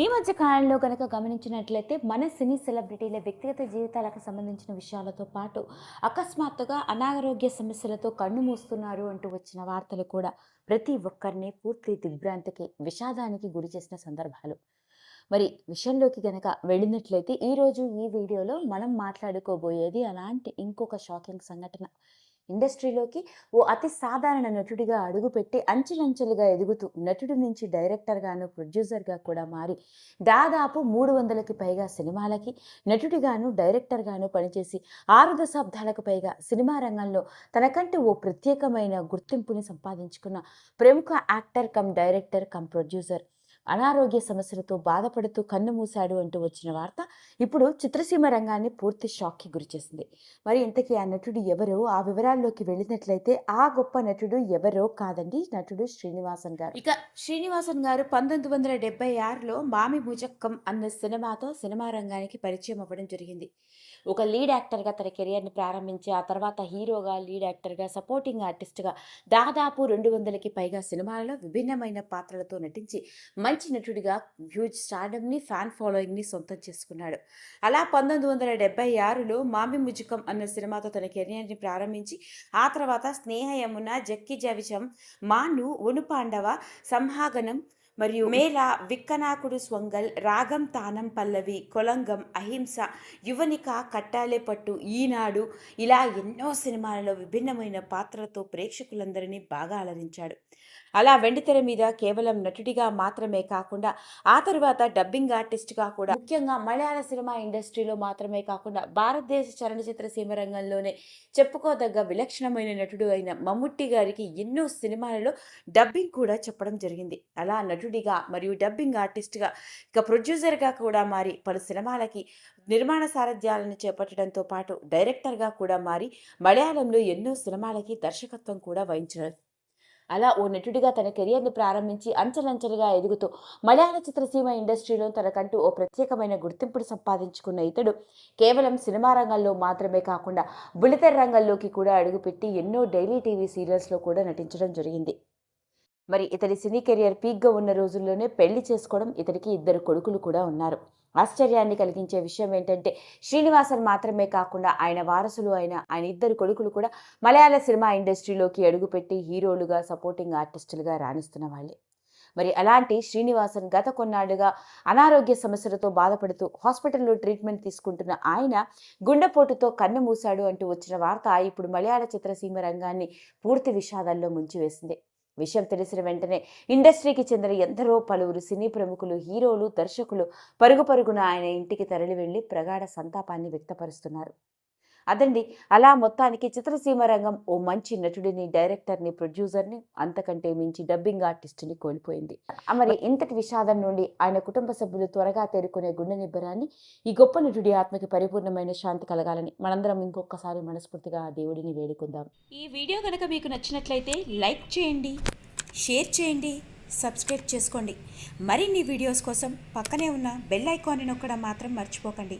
ఈ మధ్య కాలంలో కనుక గమనించినట్లయితే మన సినీ సెలబ్రిటీల వ్యక్తిగత జీవితాలకు సంబంధించిన విషయాలతో పాటు అకస్మాత్తుగా అనారోగ్య సమస్యలతో కన్ను మూస్తున్నారు అంటూ వచ్చిన వార్తలు కూడా ప్రతి ఒక్కరిని పూర్తి దిగ్భ్రాంతికి విషాదానికి గురి చేసిన సందర్భాలు. మరి విషయంలోకి గనక వెళ్ళినట్లయితే ఈరోజు ఈ వీడియోలో మనం మాట్లాడుకోబోయేది అలాంటి ఇంకొక షాకింగ్ సంఘటన. ఇండస్ట్రీలోకి ఓ అతి సాధారణ నటుడిగా అడుగుపెట్టి అంచెలంచెలుగా ఎదుగుతూ నటుడి నుంచి డైరెక్టర్గాను ప్రొడ్యూసర్గా కూడా మారి దాదాపు మూడు వందలకి పైగా సినిమాలకి నటుడిగాను డైరెక్టర్గాను పనిచేసి ఆరు దశాబ్దాలకు పైగా సినిమా రంగంలో తనకంటే ఓ ప్రత్యేకమైన గుర్తింపుని సంపాదించుకున్న ప్రముఖ actor cum director cum producer అనారోగ్య సమస్యలతో బాధపడుతూ కన్ను మూశాడు అంటూ వచ్చిన వార్త ఇప్పుడు చిత్రసీమ రంగాన్ని పూర్తి షాక్కి గురిచేసింది మరి ఇంతకీ ఆ నటుడు ఎవరో? ఆ వివరాల్లోకి వెళ్ళినట్లయితే ఆ గొప్ప నటుడు ఎవరో కాదండి నటుడు శ్రీనివాసన్ గారు. ఇక శ్రీనివాసన్ గారు పంతొమ్మిది వందల డెబ్బై ఆరులో మామి ముజక్కం అన్న సినిమాతో సినిమా రంగానికి పరిచయం అవ్వడం జరిగింది. ఒక లీడ్ యాక్టర్గా తన కెరియర్ని ప్రారంభించి ఆ తర్వాత హీరోగా లీడ్ యాక్టర్గా సపోర్టింగ్ ఆర్టిస్ట్గా దాదాపు రెండు వందలకి పైగా సినిమాలలో విభిన్నమైన పాత్రలతో నటించి మంచి నటుడిగా హ్యూజ్ స్టార్డమ్ని ఫ్యాన్ ఫాలోయింగ్ని సొంతం చేసుకున్నాడు. అలా పంతొమ్మిది వందల డెబ్బై ఆరులో మామి ముజుకం అన్న సినిమాతో తన కెరియర్ని ప్రారంభించి ఆ తర్వాత స్నేహ యమున జక్కి జవిచం మాను ఒనుపాండవ సంహాగనం మరియు మేళ విక్కనాకుడు స్వంగల్ రాగం తానం పల్లవి కొలంగం అహింస యువనిక కట్టాలే పట్టు ఈనాడు ఇలా ఎన్నో సినిమాలలో విభిన్నమైన పాత్రలతో ప్రేక్షకులందరినీ బాగా అలరించాడు. అలా వెండితెర మీద కేవలం నటుడిగా మాత్రమే కాకుండా ఆ తర్వాత డబ్బింగ్ ఆర్టిస్ట్గా కూడా ముఖ్యంగా మలయాళ సినిమా ఇండస్ట్రీలో మాత్రమే కాకుండా భారతదేశ చలనచిత్ర సీమ రంగంలోనే చెప్పుకోదగ్గ విలక్షణమైన నటుడు అయిన మమ్ముట్టి గారికి ఎన్నో సినిమాలలో డబ్బింగ్ కూడా చెప్పడం జరిగింది. అలా నటుడిగా మరియు డబ్బింగ్ ఆర్టిస్ట్గా ఇక ప్రొడ్యూసర్గా కూడా మారి పలు సినిమాలకి నిర్మాణ సారథ్యాలను చేపట్టడంతో పాటు డైరెక్టర్గా కూడా మారి మలయాళంలో ఎన్నో సినిమాలకి దర్శకత్వం కూడా వహించారు అలా ఓ నటుడిగా తన కెరియర్ను ప్రారంభించి అంచెలంచెలుగా ఎదుగుతూ మలయాళ చిత్రసీమ ఇండస్ట్రీలో తనకంటూ ఓ ప్రత్యేకమైన గుర్తింపును సంపాదించుకున్న ఇతడు కేవలం సినిమా రంగంలో మాత్రమే కాకుండా బుల్లితెర రంగంలోకి కూడా అడుగుపెట్టి ఎన్నో డైలీ టీవీ సీరియల్స్లో కూడా నటించడం జరిగింది. మరి ఇతడి సినీ కెరియర్ పీక్గా ఉన్న రోజుల్లోనే పెళ్ళి చేసుకోవడం ఇతడికి ఇద్దరు కొడుకులు కూడా ఉన్నారు. ఆశ్చర్యాన్ని కలిగించే విషయం ఏంటంటే శ్రీనివాసన్ మాత్రమే కాకుండా ఆయన వారసులు అయిన ఆయన ఇద్దరు కొడుకులు కూడా మలయాళ సినిమా ఇండస్ట్రీలోకి అడుగుపెట్టి హీరోలుగా సపోర్టింగ్ ఆర్టిస్టులుగా రాణిస్తున్న వాళ్ళే. మరి అలాంటి శ్రీనివాసన్ గత కొన్నాళ్ళుగా అనారోగ్య సమస్యలతో బాధపడుతూ హాస్పిటల్లో ట్రీట్మెంట్ తీసుకుంటున్న ఆయన గుండెపోటుతో కన్ను మూశాడు అంటూ వచ్చిన వార్త ఇప్పుడు మలయాళ చిత్రసీమ రంగాన్ని పూర్తి విషాదాల్లో ముంచివేసింది. విషయం తెలిసిన వెంటనే ఇండస్ట్రీకి చెందిన ఎందరో పలువురు సినీ ప్రముఖులు హీరోలు దర్శకులు పరుగు పరుగున ఆయన ఇంటికి తరలి వెళ్ళి ప్రగాఢ సంతాపాన్ని వ్యక్తపరుస్తున్నారు. అదండి. అలా మొత్తానికి చిత్రసీమ రంగం ఓ మంచి నటుడిని డైరెక్టర్ని ప్రొడ్యూసర్ని అంతకంటే మించి డబ్బింగ్ ఆర్టిస్ట్ని కోల్పోయింది. మరి ఇంతటి విషాదం నుండి ఆయన కుటుంబ సభ్యులు త్వరగా తేరుకునే గుండె నిబ్బరాన్ని ఈ గొప్ప నటుడి ఆత్మకి పరిపూర్ణమైన శాంతి కలగాలని మనందరం ఇంకొకసారి మనస్ఫూర్తిగా ఆ దేవుడిని వేడుకుందాం. ఈ వీడియో కనుక మీకు నచ్చినట్లయితే లైక్ చేయండి షేర్ చేయండి సబ్స్క్రైబ్ చేసుకోండి. మరిన్ని వీడియోస్ కోసం పక్కనే ఉన్న బెల్ ఐకాన్ని నొక్కడం మాత్రం మర్చిపోకండి.